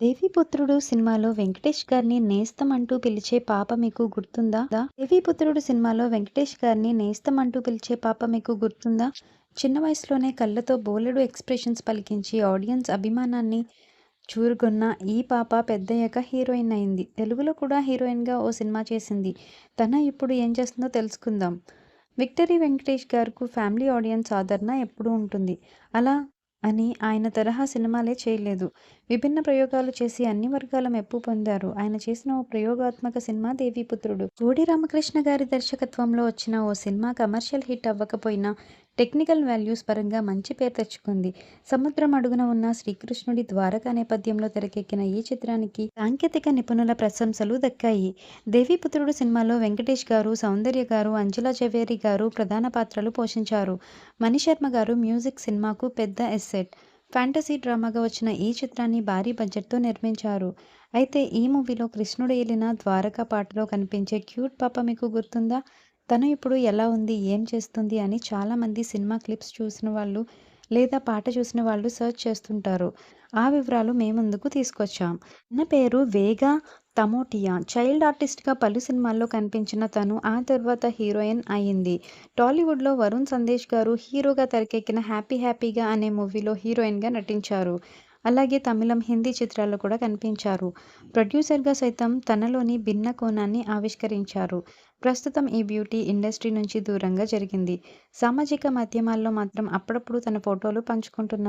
దేవీపుత్రుడు సినిమాలో వెంకటేష్ గారిని నేస్తం అంటూ పిలిచే పాప మీకు గుర్తుందా? దేవీపుత్రుడు సినిమాలో వెంకటేష్ గారిని నేస్తం అంటూ పిలిచే పాప మీకు గుర్తుందా? చిన్న వయసులోనే కళ్ళతో బోలెడు ఎక్స్ప్రెషన్స్ పలికించి ఆడియన్స్ అభిమానాన్ని చూరుగొన్న ఈ పాప పెద్దయ్యాక హీరోయిన్ అయింది. తెలుగులో కూడా హీరోయిన్గా ఓ సినిమా చేసింది. తన ఇప్పుడు ఏం చేస్తుందో తెలుసుకుందాం. విక్టరీ వెంకటేష్ గారికి ఫ్యామిలీ ఆడియన్స్ ఆదరణ ఎప్పుడూ ఉంటుంది. అలా అని ఆయన తరహా సినిమాలే చేయలేదు. విభిన్న ప్రయోగాలు చేసి అన్ని వర్గాల మెప్పు పొందారు. ఆయన చేసిన ఓ ప్రయోగాత్మక సినిమా దేవీపుత్రుడు. కోడి రామకృష్ణ గారి దర్శకత్వంలో వచ్చిన ఓ సినిమా కమర్షియల్ హిట్ అవ్వకపోయినా టెక్నికల్ వాల్యూస్ పరంగా మంచి పేరు తెచ్చుకుంది. సముద్రం అడుగున ఉన్న శ్రీకృష్ణుడి ద్వారకా నేపథ్యంలో తెరకెక్కిన ఈ చిత్రానికి సాంకేతిక నిపుణుల ప్రశంసలు దక్కాయి. దేవీపుత్రుడు సినిమాలో వెంకటేష్ గారు సౌందర్య గారు అంజలా జవేరి గారు ప్రధాన పాత్రలు పోషించారు. మణిశర్మ గారు మ్యూజిక్ సినిమాకు పెద్ద ఎస్సెట్. ఫ్యాంటసీ డ్రామాగా వచ్చిన ఈ చిత్రాన్ని భారీ బడ్జెట్తో నిర్మించారు. అయితే ఈ మూవీలో కృష్ణుడు ఏలిన ద్వారకా పాటలో కనిపించే క్యూట్ పాప మీకు గుర్తుందా? తను ఇప్పుడు ఎలా ఉంది? ఏం చేస్తుంది? అని చాలామంది సినిమా క్లిప్స్ చూసిన వాళ్ళు లేదా పాట చూసిన వాళ్ళు సెర్చ్ చేస్తుంటారు. ఆ వివరాలు మేము ముందుకు తీసుకొచ్చాం. నా పేరు వేగా తమోటియా. చైల్డ్ ఆర్టిస్ట్గా పలు సినిమాల్లో కనిపించిన తను ఆ తర్వాత హీరోయిన్ అయింది. టాలీవుడ్లో వరుణ్ సందేశ్ గారు హీరోగా తెరకెక్కిన హ్యాపీ హ్యాపీగా అనే మూవీలో హీరోయిన్గా నటించారు. అలాగే తమిళం హిందీ చిత్రాల్లో కూడా కనిపించారు. ప్రొడ్యూసర్గా సైతం తనలోని భిన్న కోణాన్ని ఆవిష్కరించారు. ప్రస్తుతం ఈ బ్యూటీ ఇండస్ట్రీ నుంచి దూరంగా జరిగింది. సామాజిక మాధ్యమాల్లో మాత్రం అప్పుడప్పుడు తన ఫోటోలు పంచుకుంటున్నారు.